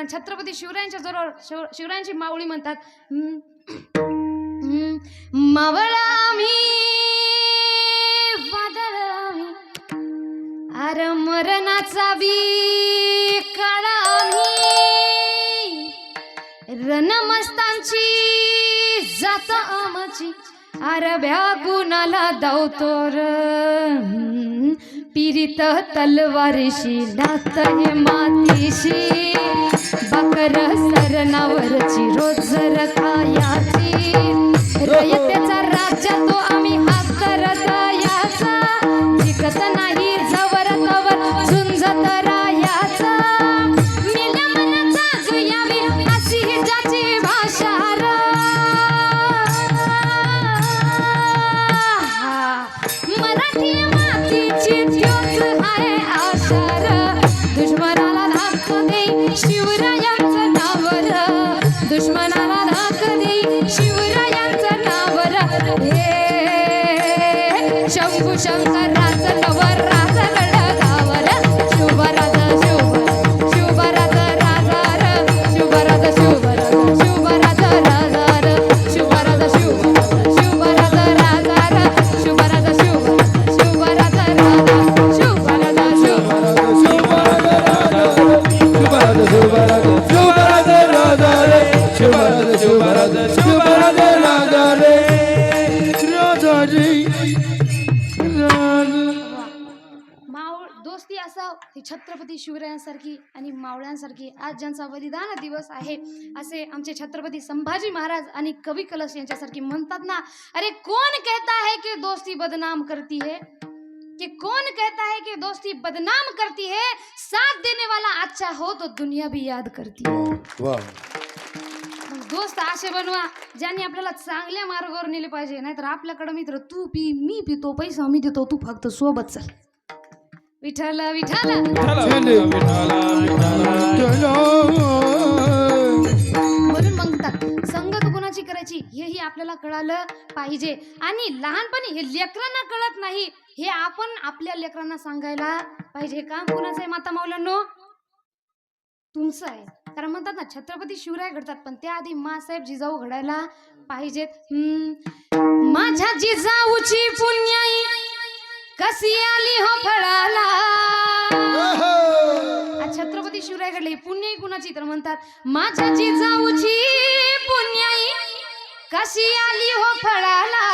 कारण छत्रपती शिवरायांच्या जवळ शिव शिवरायांची मावळी म्हणतात मावळा मी वादळ मी अर मरणाचा बी काळा रणमस्तांची जात आमची अरब्या गुणाला धावतोर पिरित तलवारीशी नात हे मातीशी. Excuse me. शिवरायांसारखी आणि मावळ्यांसारखी आज ज्यांचा बलिदान दिवस आहे असे आमचे छत्रपती संभाजी महाराज आणि कवी कलश यांच्यासारखी म्हणतात ना अरे कोण कहता है कि दोस्ती बदनाम करती है? कि कौन कहता है कि दोस्ती बदनाम करती है? साथ देने वाला अच्छा हो तो दुनिया भी याद करती है। दोस्त असे बनवा ज्यांनी आपल्याला चांगल्या मार्गावर नेले पाहिजे नाहीतर आपल्याकडे मित्र तू पी मी पितो पैसा मी देतो तू फक्त सोबत चल. विठ्ठल विठ्ठल. म्हणून म्हणतात संगत गुणाची करायची? हेही आपल्याला कळालं पाहिजे. आणि लहानपणी हे लेकरांना कळत नाही. हे आपण आपल्या लेकरांना सांगायला पाहिजे हे काम कुणाचं आहे माता मौलांनो तुमचं आहे. कारण म्हणतात ना छत्रपती शिवराय घडतात पण त्याआधी मासाहेब जिजाऊ घडायला पाहिजेत. हम्म. माझ्या जिजाऊची पुण्याई. कशी आली हो फळाला? छत्रपती शिवराय घडले पुण्याई कुणाची तर म्हणतात माझ्या जिजाऊची पुण्याई कशी आली हो फळाला.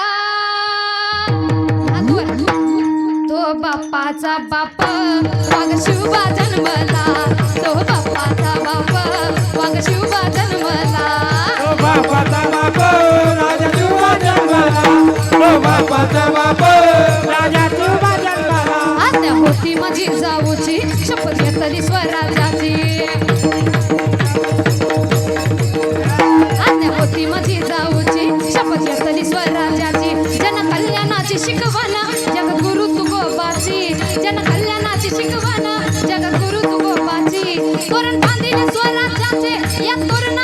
तो बाप्पाचा बाप वाघ शिवबा जन्मला. तो बाप्पाचा बाप वाघ शिवबा जन्मला. आज्ञा होती माझी जाऊची शपथ घेतली स्वराजाची आज्ञा होती माझी जाऊची शपथ घेतली स्वराजाची जन कल्याणाची शिकवण जगद्गुरु तू गोपाची जन कल्याणाची शिकवण जगद्गुरु तू गोपाची तोरण बांधिले स्वराज्याचे या तोरणा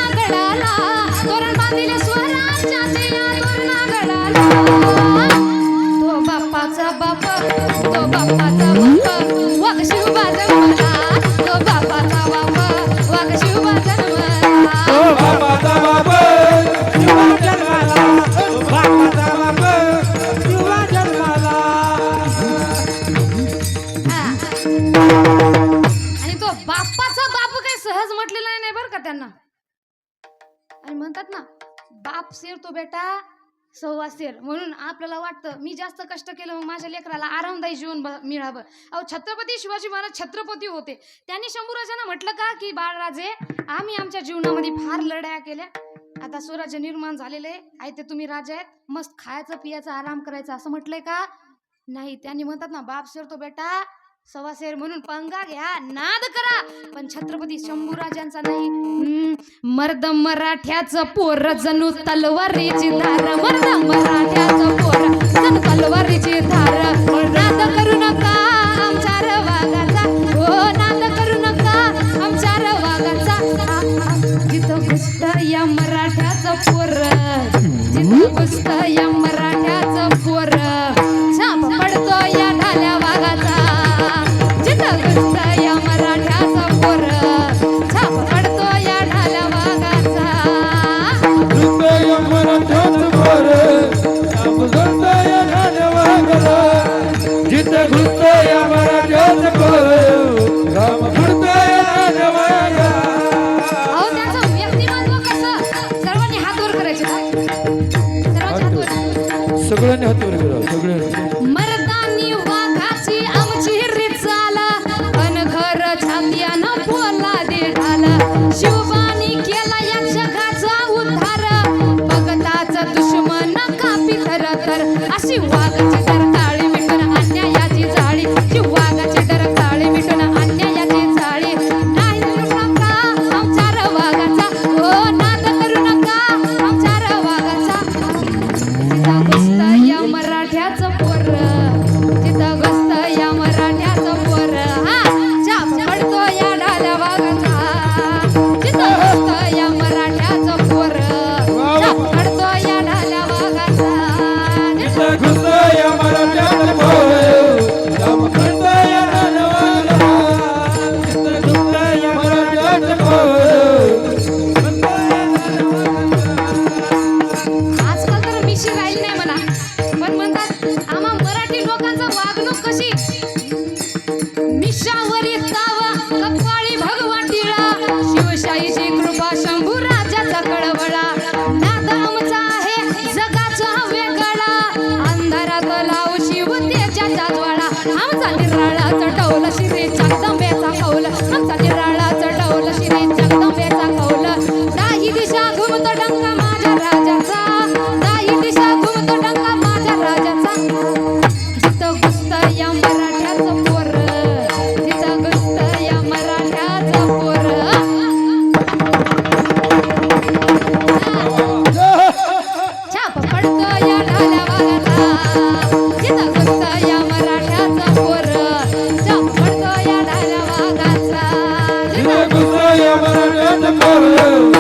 बाप तो बेटा सव्वा शेर. म्हणून आपल्याला वाटतं मी जास्त कष्ट केलं मग माझ्या लेकराला आरामदायी जीवन ब- मिळावं. अहो छत्रपती शिवाजी महाराज छत्रपती होते. त्यांनी शंभूराजांना म्हटलं का की बाळराजे आम्ही आमच्या जीवनामध्ये फार लढाया केल्या. आता स्वराज्य निर्माण झालेले आहे. ते तुम्ही राजा आहेत. मस्त खायचं पियाचं आराम करायचं असं म्हटलंय का? नाही त्यांनी म्हणतात ना बाप शेरतो बेटा सवासेर म्हणून पंगा घ्या नाद करा. पण छत्रपती शंभूराजांचा नाही. मर्द मराठ्याचं पोर जणू तलवारीची धार. मर्द मराठ्याचं पोर जणू तलवारीची धार. नाद करू नका आमच्या र अशी वागायची फळाचा टवला शिरे चांगला Oh.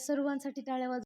सर्वांसाठी टाळ्या वाजवा